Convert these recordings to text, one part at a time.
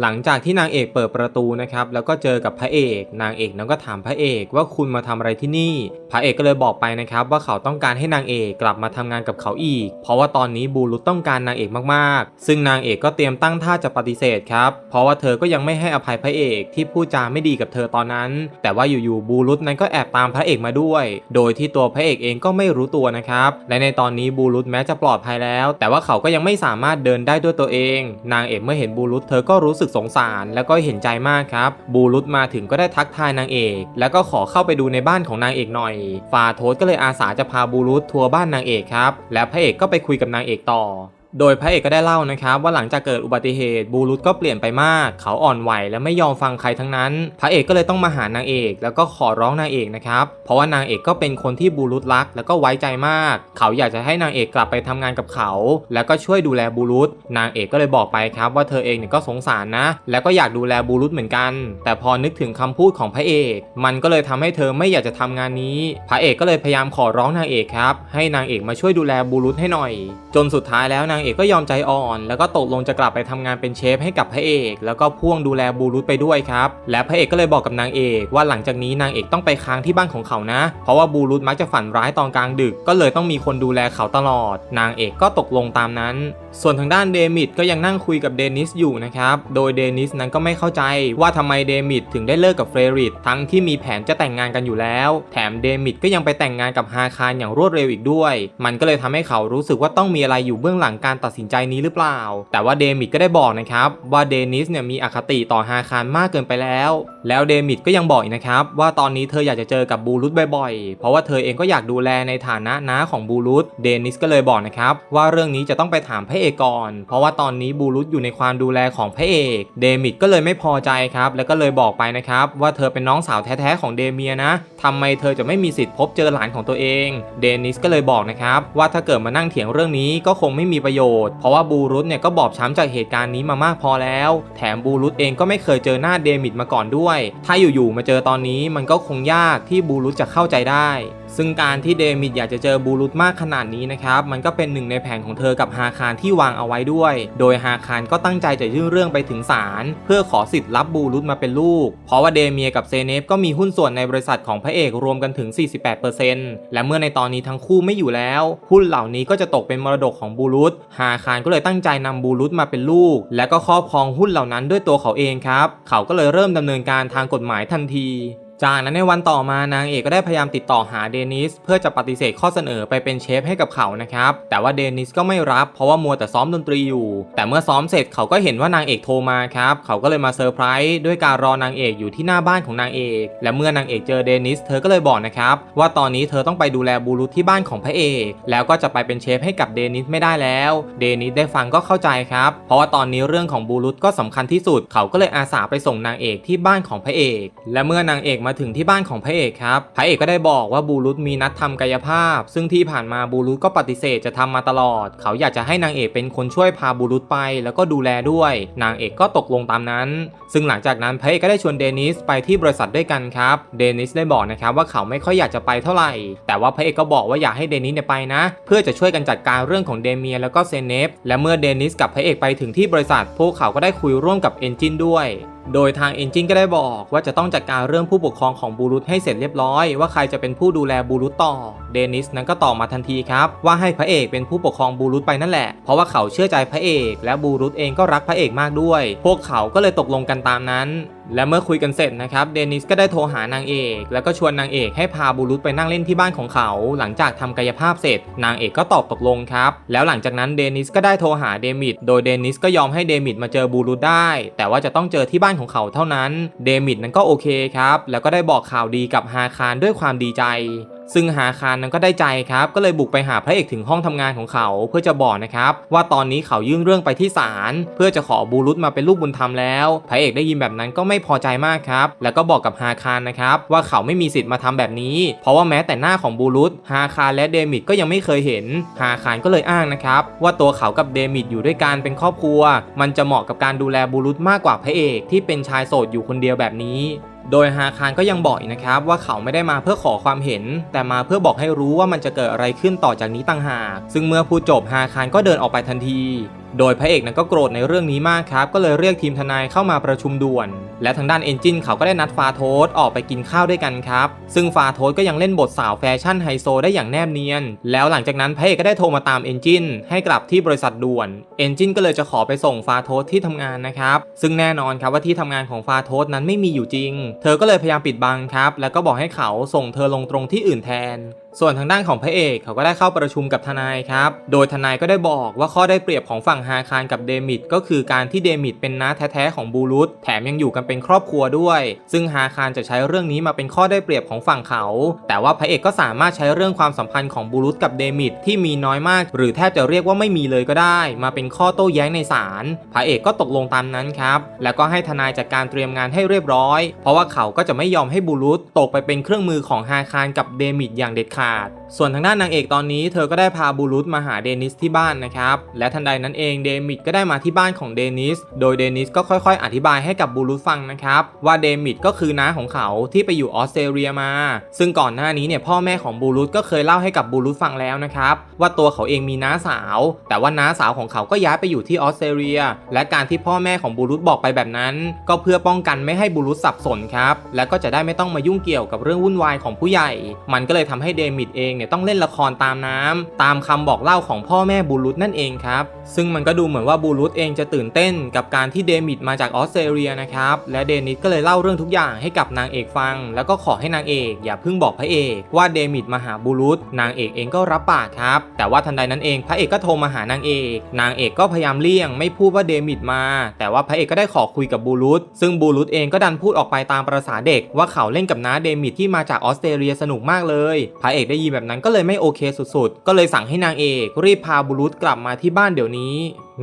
หลังจากที่นางเอกเปิดประตูนะครับแล้วก็เจอกับพระเอก นางเอกนั้นก็ถามพระเอกว่าคุณมาทำอะไรที่นี่ พระเอกก็เลยบอกไปนะครับว่าเขาต้องการให้นางเอกกลับมาทำงานกับเขาอีก เพราะว่าตอนนี้บูรุษต้องการนางเอกมากๆ ซึ่งนางเอกก็เตรียมตั้งท่าจะปฏิเสธครับเพราะว่าเธอก็ยังไม่ให้อภัยพระเอกที่พูดจาไม่ดีกับเธอตอนนั้น แต่ว่าอยู่ๆบูรุษนั้นก็แอบตามพระเอกมาด้วย โดยที่ตัวพระเอกเองก็ไม่รู้ตัวนะครับและในตอนนี้บูรุษแม้จะปลอดภัยแล้ว แต่ว่าเขาก็ยังไม่สามารถเดินได้ด้วยตัวเอง นางเอกเมื่อเห็นบูรุษเธอก็รู้สึกสงสารแล้วก็เห็นใจมากครับ บูรุษมาถึงก็ได้ทักทายนางเอก แล้วก็ขอเข้าไปดูในบ้านของนางเอกหน่อยฟาโทสก็เลยอาสาจะพาบูรุษทัวร์บ้านนางเอกครับ และพระเอกก็ไปคุยกับนางเอกต่อ โดยพระเอกก็ได้เล่านะครับว่าหลังจากเกิดอุบัติเหตุบูรุษก็เปลี่ยนไปมาก เขาอ่อนไหวและไม่ยอมฟังใครทั้งนั้น พระเอกก็เลยต้องมาหานางเอก แล้วก็ขอร้องนางเอกนะครับเพราะว่านางเอกก็เป็นคนที่บูรุษรัก แล้วก็ไว้ใจมาก เขาอยากจะให้นางเอกกลับไปทำงานกับเขา แล้วก็ช่วยดูแลบูรุษนางเอกก็เลยบอกไปครับว่าเธอเองเนี่ยก็สงสารนะ แล้วก็อยากดูแลบูรุษเหมือนกัน แต่พอนึกถึงคำพูดของพระเอก มันก็เลยทำให้เธอไม่อยากจะทำงานนี้ พระเอกก็เลยพยายามขอร้องนางเอกครับให้นางเอกมาช่วยดูแลบูรุษให้หน่อย จนสุดท้ายแล้วนางเอกก็ยอมใจอ่อน แล้วก็ตกลงจะกลับไปทำงานเป็นเชฟให้กับพระเอก แล้วก็พ่วงดูแลบูรุษไปด้วยครับ และพระเอกก็เลยบอกกับนางเอกว่าหลังจากนี้นางเอกต้องไปค้างที่บ้านของเขานะ เพราะว่าบูรุษมักจะฝันร้ายตอนกลางดึก ก็เลยต้องมีคนดูแลเขาตลอด นางเอกก็ตกลงตามนั้น ส่วนทางด้านเดมิดก็ยังนั่งคุยกับเดนิสอยู่นะครับ โดยเดนิสนั้นก็ไม่เข้าใจว่าทำไมเดมิดถึงได้เลิกกับเฟรริดทั้งที่มีแผนจะแต่งงานกันอยู่แล้ว แถมเดมิดก็ยังไปแต่งงานกับฮาคารอย่างรวดเร็วอีกด้วย มันก็เลยทำให้เขารู้สึกว่าต้องมีอะไรอยู่เบื้องหลังการการตัดสินใจนี้หรือเปล่า แต่ว่าเดมิดก็ได้บอกนะครับว่าเดนิสเนี่ยมีอคติต่อฮาคารมากเกินไปแล้ว แล้วเดมิดก็ยังบอกอีกนะครับว่าตอนนี้เธออยากจะเจอกับบูรุษบ่อยๆ เพราะว่าเธอเองก็อยากดูแลในฐานะน้าของบูรุษเดนิสก็เลยบอกนะครับว่าเรื่องนี้จะต้องไปถามพระเอกก่อน เพราะว่าตอนนี้บูรุษอยู่ในความดูแลของพระเอกเดมิดก็เลยไม่พอใจครับแล้วก็เลยบอกไปนะครับว่าเธอเป็นน้องสาวแท้ๆของเดเมียนะทำไมเธอจะไม่มีสิทธิ์พบเจอหลานของตัวเอง เดนิสก็เลยบอกนะครับว่าถ้าเกิดมานั่งเถียงเรื่องนี้ก็คงไม่มีประโยชน์ เพราะว่าบูรุษเนี่ยก็บอบช้ำจากเหตุการณ์นี้มามากพอแล้ว แถมบูรุษเองก็ไม่เคยเจอหน้าเดมิดมาก่อนด้วย ถ้าอยู่ๆมาเจอตอนนี้มันก็คงยากที่บูรุษจะเข้าใจได้ ซึ่งการที่เดมิดอยากจะเจอบูรุษมากขนาดนี้นะครับ มันก็เป็นหนึ่งในแผนของเธอกับฮาคารที่วางเอาไว้ด้วย โดยฮาคารก็ตั้งใจจะยื่นเรื่องไปถึงศาลเพื่อขอสิทธิ์รับบูรุษมาเป็นลูก เพราะว่าเดเมียกับเซเนฟก็มีหุ้นส่วนในบริษัทของพระเอกรวมกันถึง 48%และเมื่อในตอนนี้ทั้งคู่ไม่อยู่แล้ว หุ้นเหล่านี้ก็จะตกเป็นมรดกของบูรุษฮาคารก็เลยตั้งใจนำบูรุษมาเป็นลูก และก็ครอบครองหุ้นเหล่านั้นด้วยตัวเขาเองครับ เขาก็เลยเริ่มดำเนินการทางกฎหมายทันที จากนั้นในวันต่อมานางเอกก็ได้พยายามติดต่อหาเดนิสเพื่อจะปฏิเสธข้อเสนอไปเป็นเชฟให้กับเขานะครับแต่ว่าเดนิสก็ไม่รับเพราะว่ามัวแต่ซ้อมดนตรีอยู่ แต่เมื่อซ้อมเสร็จเขาก็เห็นว่านางเอกโทรมาครับเขาก็เลยมาเซอร์ไพรส์ด้วยการรอนางเอกอยู่ที่หน้าบ้านของนางเอก และเมื่อนางเอกเจอเดนิสเธอก็เลยบอกนะครับว่าตอนนี้เธอต้องไปดูแลบูรุษที่บ้านของพระเอกแล้วก็จะไปเป็นเชฟให้กับเดนิสไม่ได้แล้วเดนิสได้ฟังก็เข้าใจครับเพราะว่าตอนนี้เรื่องของบูรุษก็สำคัญที่สุด เขาก็เลยอาสาไปส่งนางเอกที่บ้านของพระเอก และเมื่อนางเอกมาถึงที่บ้านของพระเอกครับ พระเอกก็ได้บอกว่าบูรุษมีนัดทำกายภาพ ซึ่งที่ผ่านมาบูรุษก็ปฏิเสธจะทำมาตลอด เขาอยากจะให้นางเอกเป็นคนช่วยพาบูรุษไป แล้วก็ดูแลด้วย นางเอกก็ตกลงตามนั้น ซึ่งหลังจากนั้นพระเอกก็ได้ชวนเดนิสไปที่บริษัทด้วยกันครับ เดนิสได้บอกนะครับว่าเขาไม่ค่อยอยากจะไปเท่าไหร่ แต่ว่าพระเอกก็บอกว่าอยากให้เดนิสเนี่ยไปนะ เพื่อจะช่วยกันจัดการเรื่องของเดเมียแล้วก็เซเนฟและเมื่อเดนิสกับพระเอกไปถึงที่บริษัท พวกเขาก็ได้คุยร่วมกับเอนจินด้วยโดยทางเอนจินก็ได้บอกว่าจะต้องจัดการเรื่องผู้ปกครองของบูรุษให้เสร็จเรียบร้อย ว่าใครจะเป็นผู้ดูแลบูรุษต่อ เดนิสนั้นก็ตอบมาทันทีครับ ว่าให้พระเอกเป็นผู้ปกครองบูรุษไปนั่นแหละ เพราะว่าเขาเชื่อใจพระเอก และบูรุษเองก็รักพระเอกมากด้วย พวกเขาก็เลยตกลงกันตามนั้นและเมื่อคุยกันเสร็จนะครับเดนิสก็ได้โทรหานางเอก แล้วก็ชวนนางเอกให้พาบูรุษไปนั่งเล่นที่บ้านของเขา หลังจากทำกายภาพเสร็จ นางเอกก็ตอบตกลงครับ แล้วหลังจากนั้นเดนิสก็ได้โทรหาเดมิดโดยเดนิสก็ยอมให้เดมิดมาเจอบูรุษได้ แต่ว่าจะต้องเจอที่บ้านของเขาเท่านั้น เดมิดนั้นก็โอเคครับ แล้วก็ได้บอกข่าวดีกับฮาคารด้วยความดีใจ ซึ่งฮาคารนั้นก็ได้ใจครับ ก็เลยบุกไปหาพระเอกถึงห้องทำงานของเขาเพื่อจะบอกนะครับว่าตอนนี้เขายื่นเรื่องไปที่ศาลเพื่อจะขอบูรุษมาเป็นลูกบุญธรรมแล้ว พระเอกได้ยินแบบนั้นก็ไม่พอใจมากครับ แล้วก็บอกกับฮาคารนะครับว่าเขาไม่มีสิทธิ์มาทำแบบนี้ เพราะว่าแม้แต่หน้าของบูรุษฮาคารและเดมิดก็ยังไม่เคยเห็นฮาคารก็เลยอ้างนะครับว่าตัวเขากับเดมิดอยู่ด้วยกันเป็นครอบครัว มันจะเหมาะกับการดูแลบูรุษมากกว่าพระเอกที่เป็นชายโสดอยู่คนเดียวแบบนี้ โดยฮาคารก็ยังบอกอีกนะครับว่าเขาไม่ได้มาเพื่อขอความเห็น แต่มาเพื่อบอกให้รู้ว่ามันจะเกิดอะไรขึ้นต่อจากนี้ต่างหาก ซึ่งเมื่อพูดจบฮาคารก็เดินออกไปทันที โดยพระเอกนั้นก็โกรธในเรื่องนี้มากครับ ก็เลยเรียกทีมทนายเข้ามาประชุมด่วนและทางด้านเอนจินเขาก็ได้นัดฟาโทสออกไปกินข้าวด้วยกันครับ ซึ่งฟาโทสก็ยังเล่นบทสาวแฟชั่นไฮโซได้อย่างแนบเนียน แล้วหลังจากนั้นพระเอกก็ได้โทรมาตามเอนจินให้กลับที่บริษัทด่วนเอนจินก็เลยจะขอไปส่งฟาโทสที่ทำงานนะครับ ซึ่งแน่นอนครับว่าที่ทำงานของฟาโทสนั้นไม่มีอยู่จริง เธอก็เลยพยายามปิดบังครับ แล้วก็บอกให้เขาส่งเธอลงตรงที่อื่นแทนส่วนทางด้านของพระเอกเขาก็ได้เข้าประชุมกับทนายครับ โดยทนายก็ได้บอกว่าข้อได้เปรียบของฝั่งฮาคารกับเดมิดก็คือการที่เดมิดเป็นน้าแท้ๆของบูรุสแถมยังอยู่กันเป็นครอบครัวด้วย ซึ่งฮาคารจะใช้เรื่องนี้มาเป็นข้อได้เปรียบของฝั่งเขา แต่ว่าพระเอกก็สามารถใช้เรื่องความสัมพันธ์ของบูรุสกับเดมิดที่มีน้อยมาก หรือแทบจะเรียกว่าไม่มีเลยก็ได้ มาเป็นข้อโต้แย้งในศาลพระเอกก็ตกลงตามนั้นครับ แล้วก็ให้ทนายจัดการเตรียมงานให้เรียบร้อย เพราะว่าเขาก็จะไม่ยอมให้บูรุสตกไปเป็นเครื่องมือของฮาคารกับเดมิดอย่างเด็ดขาดส่วนทางด้านนางเอกตอนนี้เธอก็ได้พาบูรุสมาหาเดนิสที่บ้านนะครับ และทันใดนั้นเองเดมิดก็ได้มาที่บ้านของเดนิส โดยเดนิสก็ค่อยๆ อธิบายให้กับบูรุสฟังนะครับว่าเดมิดก็คือน้าของเขาที่ไปอยู่ออสเตรเลียมา ซึ่งก่อนหน้านี้เนี่ยพ่อแม่ของบูรุสก็เคยเล่าให้กับบูรุสฟังแล้วนะครับว่าตัวเขาเองมีน้าสาว แต่ว่าน้าสาวของเขาก็ย้ายไปอยู่ที่ออสเตรเลีย และการที่พ่อแม่ของบูรุสบอกไปแบบนั้น ก็เพื่อป้องกันไม่ให้บูรุสสับสนครับและก็จะได้ไม่ต้องมายุ่งเกี่ยวกับเรื่องวุ่นวายของผู้ใหญ่ มันก็เลยทำให้เดมิดเองเนี่ยต้องเล่นละครตามน้ำตามคำบอกเล่าของพ่อแม่บูรุสนั่นเองครับซึ่งมันก็ดูเหมือนว่าบูรุสเองจะตื่นเต้นกับการที่เดมิดมาจากออสเตรเลียนะครับและเดนิสก็เลยเล่าเรื่องทุกอย่างให้กับนางเอกฟัง แล้วก็ขอให้นางเอกอย่าเพิ่งบอกพระเอกว่าเดมิดมาหาบูรุสนางเอกเองก็รับปากครับ แต่ว่าทันใดนั้นเองพระเอกก็โทรมาหานางเอก นางเอกก็พยายามเลี่ยงไม่พูดว่าเดมิดมา แต่ว่าพระเอกก็ได้ขอคุยกับบูรุสซึ่งบูรุสเองก็ดันพูดออกไปตามประษาเด็ก ว่าเขาเล่นกับน้าเดมิดที่มาจากออสเตรเลียสนุกมากเลย พระเอกได้ยินแบบนั้นก็เลยไม่โอเคสุดๆ ก็เลยสั่งให้นางเอกรีบพาบูรุสกลับมาที่บ้านเดี๋ยวนี้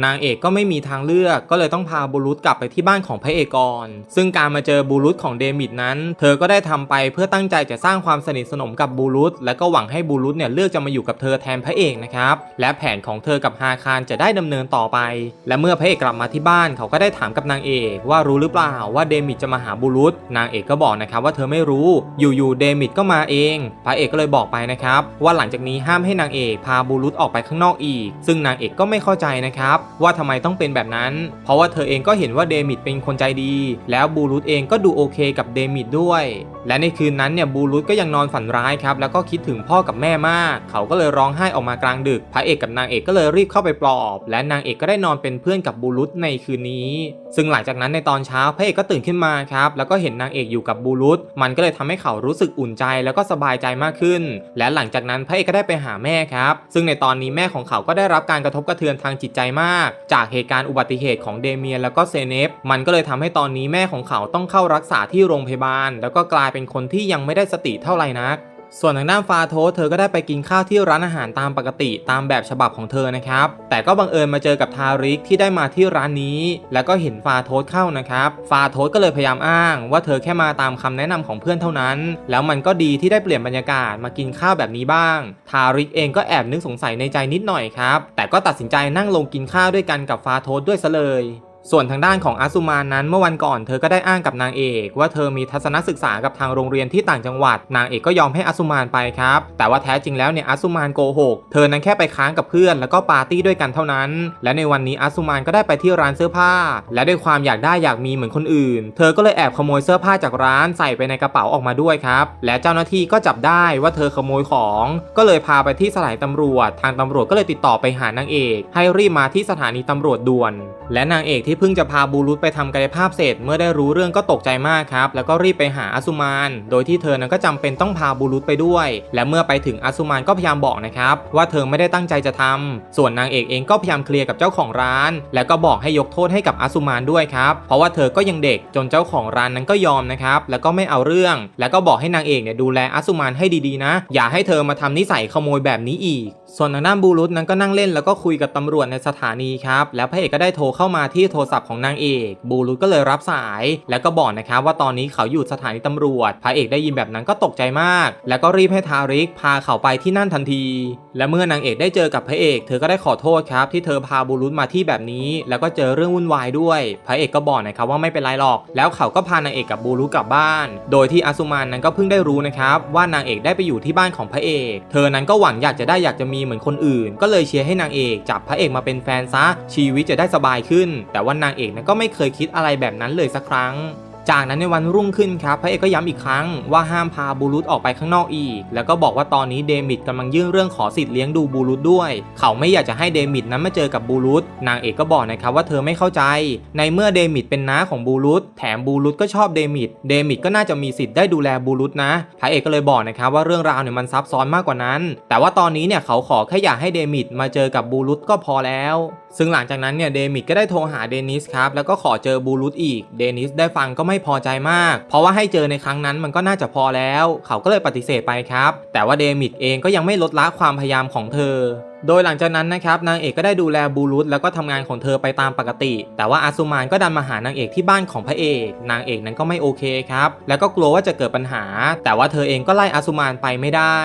นางเอกก็ไม่มีทางเลือกก็เลยต้องพาบูรุสกลับไปที่บ้านของพระเอกก่อน ซึ่งการมาเจอบูรุสของเดมิดนั้น เธอก็ได้ทำไปเพื่อตั้งใจจะสร้างความสนิทสนมกับบูรุสและก็หวังให้บูรุสเนี่ยเลือกจะมาอยู่กับเธอแทนพระเอกนะครับ และแผนของเธอกับฮาคารจะได้ดำเนินต่อไป และเมื่อพระเอกกลับมาที่บ้านเขาก็ได้ถามกับนางเอกว่ารู้หรือเปล่าว่าเดมิดจะมาหาบูรุสนางเอกก็บอกนะครับว่าเธอไม่รู้ อยู่ๆเดมิดก็มาเอง พระเอกก็เลยบอกไปนะครับว่าหลังจากนี้ห้ามให้นางเอกพาบูรุสออกไปข้างนอกอีก ซึ่งนางเอกก็ไม่เข้าใจนะครับว่าทำไมต้องเป็นแบบนั้น เพราะว่าเธอเองก็เห็นว่าเดมิดเป็นคนใจดี แล้วบูรุสเองก็ดูโอเคกับเดมิดด้วย และในคืนนั้นเนี่ยบูรุสก็ยังนอนฝันร้ายครับ แล้วก็คิดถึงพ่อกับแม่มาก เขาก็เลยร้องไห้ออกมากลางดึก พระเอกกับนางเอกก็เลยรีบเข้าไปปลอบ และนางเอกก็ได้นอนเป็นเพื่อนกับบูรุสในคืนนี้ ซึ่งหลังจากนั้นในตอนเช้าพระเอกก็ตื่นขึ้นมาครับแล้วก็เห็นนางเอกอยู่กับบูรุสมันก็เลยทำให้เขารู้สึกอุ่นใจแล้วก็สบายใจมากขึ้น และหลังจากนั้นพระเอกก็ได้ไปหาแม่ครับ ซึ่งในตอนนี้แม่ของเขาก็ได้รับการกระทบกระเทือนทางจิตใจมากจากเหตุการณ์อุบัติเหตุของเดเมียนแล้วก็เซเนฟมันก็เลยทำให้ตอนนี้แม่ของเขาต้องเข้ารักษาที่โรงพยาบาล แล้วก็กลายเป็นคนที่ยังไม่ได้สติเท่าไหร่นัก ส่วนทางด้านฟาโทสเธอก็ได้ไปกินข้าวที่ร้านอาหารตามปกติตามแบบฉบับของเธอนะครับ แต่ก็บังเอิญมาเจอกับทาริกที่ได้มาที่ร้านนี้ แล้วก็เห็นฟาโทสเข้านะครับ ฟาโทสก็เลยพยายามอ้าง ว่าเธอแค่มาตามคำแนะนำของเพื่อนเท่านั้น แล้วมันก็ดีที่ได้เปลี่ยนบรรยากาศมากินข้าวแบบนี้บ้าง ทาริกเองก็แอบนึกสงสัยในใจนิดหน่อยครับ แต่ก็ตัดสินใจนั่งลงกินข้าวด้วยกันกับฟาโทสด้วยซะเลย ส่วนทางด้านของอาซุมานนั้นเมื่อวันก่อนเธอก็ได้อ้างกับนางเอก ว่าเธอมีทัศนศึกษากับทางโรงเรียนที่ต่างจังหวัด นางเอกก็ยอมให้อาซุมานไปครับ แต่ว่าแท้จริงแล้วเนี่ยอาซุมานโกหก เธอนั้นแค่ไปค้างกับเพื่อนแล้วก็ปาร์ตี้ด้วยกันเท่านั้น และในวันนี้อาซุมานก็ได้ไปที่ร้านเสื้อผ้า และด้วยความอยากได้อยากมีเหมือนคนอื่น เธอก็เลยแอบขโมยเสื้อผ้าจากร้านใส่ไปในกระเป๋าออกมาด้วยครับ และเจ้าหน้าที่ก็จับได้ว่าเธอขโมยของ ก็เลยพาไปที่สถานีตำรวจ ทางตำรวจก็เลยติดต่อไปหานางเอก ให้รีบมาที่สถานีตำรวจด่วน และนางเอกที่เพิ่งจะพาบูรุษไปทำกายภาพเสร็จ เมื่อได้รู้เรื่องก็ตกใจมากครับ แล้วก็รีบไปหาอาซุมาน โดยที่เธอนั้นก็จำเป็นต้องพาบูรุษไปด้วย และเมื่อไปถึงอาซุมานก็พยายามบอกนะครับ ว่าเธอไม่ได้ตั้งใจจะทำส่วนนางเอกเองก็พยายามเคลียร์กับเจ้าของร้าน แล้วก็บอกให้ยกโทษให้กับอาซุมานด้วยครับ เพราะว่าเธอก็ยังเด็กจนเจ้าของร้านนั้นก็ยอมนะครับ แล้วก็ไม่เอาเรื่อง แล้วก็บอกให้นางเอกเนี่ยดูแลอาซุมานให้ดีๆนะ อย่าให้เธอมาทำนิสัยขโมยแบบนี้อีก ส่วนทางด้านบูรุษนั้นก็นั่งเล่นแล้วก็คุยกับตำรวจในสถานีครับ แล้วพระเอกก็ได้โทรเข้ามาที่โทรรศัพท์ของนางเอกบูรุษก็เลยรับสาย แล้วก็บอกนะครับว่าตอนนี้เขาอยู่สถานีตำรวจ พระเอกได้ยินแบบนั้นก็ตกใจมาก แล้วก็รีบให้ทาริกพาเขาไปที่นั่นทันที และเมื่อนางเอกได้เจอกับพระเอก เธอก็ได้ขอโทษครับ ที่เธอพาบูรุษมาที่แบบนี้ แล้วก็เจอเรื่องวุ่นวายด้วย พระเอกก็บอกนะครับว่าไม่เป็นไรหรอก แล้วเขาก็พานางเอกกับบูรุษกลับบ้าน โดยที่อาซุมานนั้นก็เพิ่งได้รู้นะครับว่านางเอกได้ไปอยู่ที่บ้านของพระเอก เธอนั้นก็หวังอยากจะได้อยากจะมีเหมือนคนอื่น ก็เลยเชียร์ให้นางเอกจับพระเอกมาเป็นแฟนซะชีวิตจะได้สบายขึ้น แต่ว่านางเอกนั้นก็ไม่เคยคิดอะไรแบบนั้นเลยสักครั้ง จากนั้นในวันรุ่งขึ้นครับพระเอกก็ย้ำอีกครั้งว่าห้ามพาบูรุษออกไปข้างนอกอีก แล้วก็บอกว่าตอนนี้เดมิดกำลังยื่นเรื่องขอสิทธิ์เลี้ยงดูบูรุษด้วย เขาไม่อยากจะให้เดมิดนั้นมาเจอกับบูรุษนางเอกก็บอกนะครับว่าเธอไม่เข้าใจ ในเมื่อเดมิดเป็นน้าของบูรุษแถมบูรุษก็ชอบเดมิดเดมิดก็น่าจะมีสิทธิ์ได้ดูแลบูรุษนะพระเอกก็เลยบอกนะครับว่าเรื่องราวเนี่ยมันซับซ้อนมากกว่านั้น แต่ว่าตอนนี้เนี่ยเขาขอแค่อยากให้เดมิดมาเจอกับบูรุษก็พอแล้ว ซึ่งหลังจากนั้นเนี่ยเดมิดก็ได้โทรหาเดนิสครับแล้วก็ขอเจอบูรุษอีกเดนิสได้ฟังก็ไม่พอใจมาก เพราะว่าให้เจอในครั้งนั้นมันก็น่าจะพอแล้ว เขาก็เลยปฏิเสธไปครับ แต่ว่าเดมิดเองก็ยังไม่ลดละความพยายามของเธอ โดยหลังจากนั้นนะครับนางเอกก็ได้ดูแลบูรุษแล้วก็ทำงานของเธอไปตามปกติ แต่ว่าอาซุมานก็ดันมาหานางเอกที่บ้านของพระเอก นางเอกนั้นก็ไม่โอเคครับ แล้วก็กลัวว่าจะเกิดปัญหา แต่ว่าเธอเองก็ไล่อาซุมานไปไม่ได้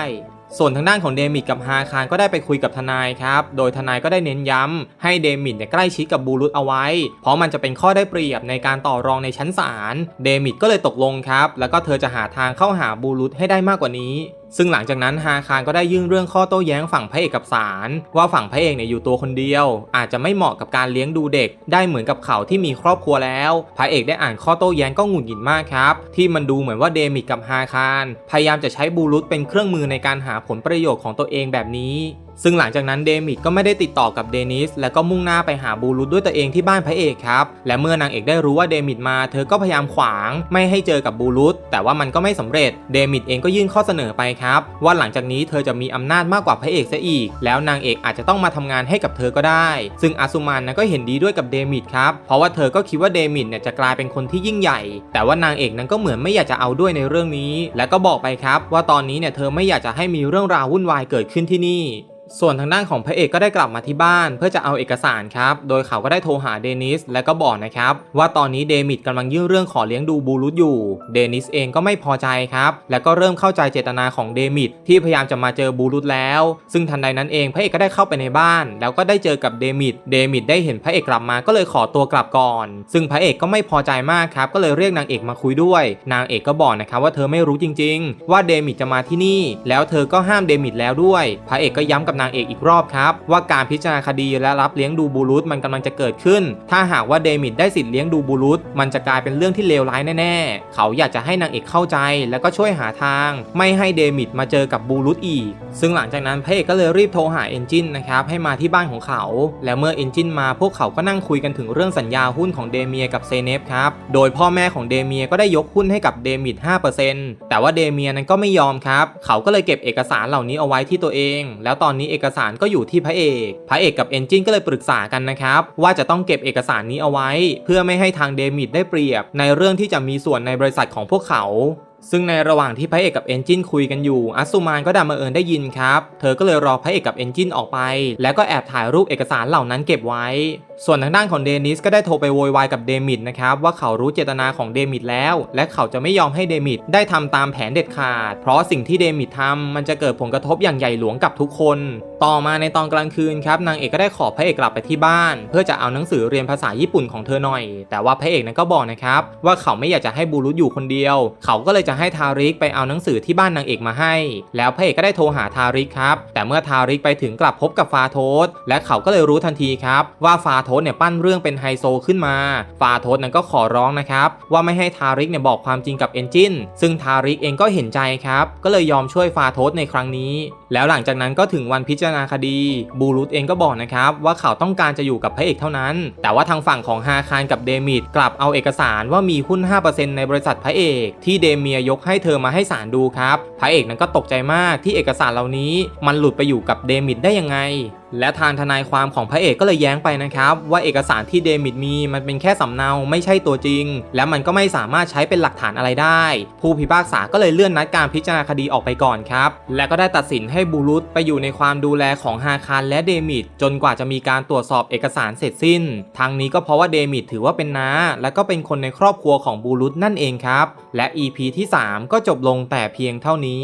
ส่วนทางด้านของเดมิดกับฮาคารก็ได้ไปคุยกับทนายครับ โดยทนายก็ได้เน้นย้ำให้เดมิดเนี่ยใกล้ชิดกับบูรุษเอาไว้ เพราะมันจะเป็นข้อได้เปรียบในการต่อรองในชั้นศาล เดมิดก็เลยตกลงครับ แล้วก็เธอจะหาทางเข้าหาบูรุษให้ได้มากกว่านี้ซึ่งหลังจากนั้นฮาคารก็ได้ยื่นเรื่องข้อโต้แย้งฝั่งพระเอกกับศาลว่าฝั่งพระเอกเนี่ยอยู่ตัวคนเดียว อาจจะไม่เหมาะกับการเลี้ยงดูเด็ก ได้เหมือนกับเขาที่มีครอบครัวแล้ว พระเอกได้อ่านข้อโต้แย้งก็หงุดหงิดมากครับ ที่มันดูเหมือนว่าเดมิกกับฮาคารพยายามจะใช้บูรุษเป็นเครื่องมือในการหาผลประโยชน์ของตัวเองแบบนี้ ซึ่งหลังจากนั้นเดมิดก็ไม่ได้ติดต่อกับเดนิสแล้วก็มุ่งหน้าไปหาบูรุษด้วยตัวเองที่บ้านพระเอกครับ และเมื่อนางเอกได้รู้ว่าเดมิดมา เธอก็พยายามขวางไม่ให้เจอกับบูรุษแต่ว่ามันก็ไม่สำเร็จเดมิดเองก็ยื่นข้อเสนอไปครับ ว่าหลังจากนี้เธอจะมีอำนาจมากกว่าพระเอกซะอีก แล้วนางเอกอาจจะต้องมาทำงานให้กับเธอก็ได้ ซึ่งอาซุมานนั้นก็เห็นดีด้วยกับเดมิดครับเพราะว่าเธอก็คิดว่าเดมิดเนี่ยจะกลายเป็นคนที่ยิ่งใหญ่ แต่ว่านางเอกนั้นก็เหมือนไม่อยากจะเอาด้วยในเรื่องนี้ และก็บอกไปครับ ว่าตอนนี้เนี่ยเธอไม่อยากจะให้มีเรื่องราววุ่นวายเกิดขึ้นที่นี่ ส่วนทางด้านของพระเอกก็ได้กลับมาที่บ้าน เพื่อจะเอาเอกสารครับ โดยเขาก็ได้โทรหาเดนิสและก็บอกนะครับ ว่าตอนนี้เดมิดกำลังยื่นเรื่องขอเลี้ยงดูบูรุษอยู่ เดนิสเองก็ไม่พอใจครับ และก็เริ่มเข้าใจเจตนาของเดมิดที่พยายามจะมาเจอบูรุษแล้ว ซึ่งทันใดนั้นเองพระเอกก็ได้เข้าไปในบ้าน แล้วก็ได้เจอกับเดมิด เดมิดได้เห็นพระเอกกลับมาก็เลยขอตัวกลับก่อน ซึ่งพระเอกก็ไม่พอใจมากครับก็เลยเรียกนางเอกมาคุยด้วย นางเอกก็บอกนะครับว่าเธอไม่รู้จริง ๆ ว่าเดมิดจะมาที่นี่ แล้วเธอก็ห้ามเดมิดแล้วด้วย พระเอกก็ย้ำกับนางเอกอีกรอบครับ ว่าการพิจารณาคดีและรับเลี้ยงดูบูรุษมันกำลังจะเกิดขึ้น ถ้าหากว่าเดมิดได้สิทธิ์เลี้ยงดูบูรุษมันจะกลายเป็นเรื่องที่เลวร้ายแน่ๆ เขาอยากจะให้นางเอกเข้าใจแล้วก็ช่วยหาทาง ไม่ให้เดมิดมาเจอกับบูรุษอีก ซึ่งหลังจากนั้นพระเอกก็เลยรีบโทรหาเอนจินนะครับให้มาที่บ้านของเขา แล้วเมื่อเอนจินมาพวกเขาก็นั่งคุยกันถึงเรื่องสัญญาหุ้นของเดเมียกับเซเนฟครับ โดยพ่อแม่ของเดเมียก็ได้ยกหุ้นให้กับเดมิด5%แต่ว่าเดเมียนั้นก็ไม่ยอมครับ เขาก็เลยเก็บเอกสารเหล่านี้เอาไว้ที่ตัวเอง แล้วตอนนี้เอกสารก็อยู่ที่พระเอก พระเอกกับเอนจินก็เลยปรึกษากันนะครับ ว่าจะต้องเก็บเอกสารนี้เอาไว้ เพื่อไม่ให้ทางเดมิดได้เปรียบ ในเรื่องที่จะมีส่วนในบริษัทของพวกเขา ซึ่งในระหว่างที่พระเอกกับเอนจินคุยกันอยู่อัสซุมานก็ดันมาเอิญได้ยินครับ เธอก็เลยรอพระเอกกับเอนจินออกไป แล้วก็แอบถ่ายรูปเอกสารเหล่านั้นเก็บไว้ ส่วนทางด้านของเดนิสก็ได้โทรไปโวยวายกับเดมิดนะครับว่าเขารู้เจตนาของเดมิดแล้ว และเขาจะไม่ยอมให้เดมิดได้ทำตามแผนเด็ดขาด เพราะสิ่งที่เดมิดทำมันจะเกิดผลกระทบอย่างใหญ่หลวงกับทุกคน ต่อมาในตอนกลางคืนครับนางเอกก็ได้ขอพระเอกกลับไปที่บ้าน เพื่อจะเอาหนังสือเรียนภาษาญี่ปุ่นของเธอหน่อย แต่ว่าพระเอกนั้นก็บอกนะครับว่าเขาไม่อยากจะให้บูรุษอยู่คนเดียว เขาก็เลยจะให้ทาริกไปเอาหนังสือที่บ้านนางเอกมาให้ แล้วพระเอกก็ได้โทรหาทาริกครับ แต่เมื่อทาริกไปถึงกลับพบกับฟาโทสและเขาก็เลยรู้ทันทีครับ ว่าฟาโทสเนี่ยปั้นเรื่องเป็นไฮโซขึ้นมา ฟาโทสนั้นก็ขอร้องนะครับ ว่าไม่ให้ทาริกเนี่ยบอกความจริงกับเอนจินซึ่งทาริกเองก็เห็นใจครับ ก็เลยยอมช่วยฟาโทสในครั้งนี้แล้วหลังจากนั้นก็ถึงวันพิจารณาคดีบูรุตเองก็บอกนะครับว่าเขาต้องการจะอยู่กับพระเอกเท่านั้น แต่ว่าทางฝั่งของฮาคารกับเดมิดกลับเอาเอกสารว่ามีหุ้น 5%ในบริษัทพระเอก ที่เดเมียยกให้เธอมาให้ศาลดูครับ พระเอกนั้นก็ตกใจมากที่เอกสารเหล่านี้ มันหลุดไปอยู่กับเดมิดได้ยังไง และทางทนายความของพระเอกก็เลยแย้งไปนะครับ ว่าเอกสารที่เดมิดมีมันเป็นแค่สำเนาไม่ใช่ตัวจริง และมันก็ไม่สามารถใช้เป็นหลักฐานอะไรได้ ผู้พิพากษาก็เลยเลื่อนนัดการพิจารณาคดีออกไปก่อนครับ และก็ได้ตัดสินให้บูรุตไปอยู่ในความดูแลของฮาคารและเดมิดจนกว่าจะมีการตรวจสอบเอกสารเสร็จสิ้น ทางนี้ก็เพราะว่าเดมิดถือว่าเป็นน้าและก็เป็นคนในครอบครัวของบูรุตนั่นเองครับและ EP ที่ 3 ก็จบลงแต่เพียงเท่านี้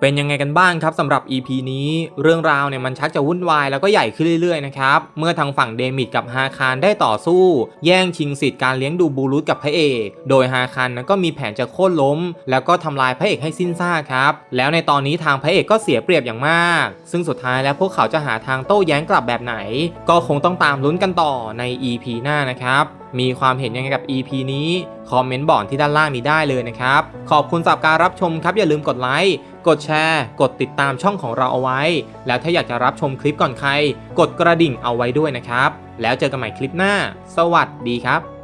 เป็นยังไงกันบ้างครับสำหรับ EP นี้เรื่องราวเนี่ยมันชักจะวุ่นวายแล้วก็ใหญ่ขึ้นเรื่อยๆนะครับเมื่อทางฝั่งเดมิดกับฮาคารได้ต่อสู้ แย่งชิงสิทธิ์การเลี้ยงดูบูรุสกับพระเอก โดยฮาคารนั้นก็มีแผนจะโค่นล้ม แล้วก็ทำลายพระเอกให้สิ้นซากครับแล้วในตอนนี้ทางพระเอกก็เสียเปรียบอย่างมาก ซึ่งสุดท้ายแล้วพวกเขาจะหาทางโต้แย้งกลับแบบไหน ก็คงต้องตามลุ้นกันต่อใน EP หน้านะครับมีความเห็นยังไงกับ EP นี้ คอมเมนต์บอกที่ด้านล่างนี้ได้เลยนะครับ ขอบคุณสำหรับการรับชมครับ อย่าลืมกดไลค์ กดแชร์ กดติดตามช่องของเราเอาไว้ แล้วถ้าอยากจะรับชมคลิปก่อนใคร กดกระดิ่งเอาไว้ด้วยนะครับ แล้วเจอกันใหม่คลิปหน้า สวัสดีครับ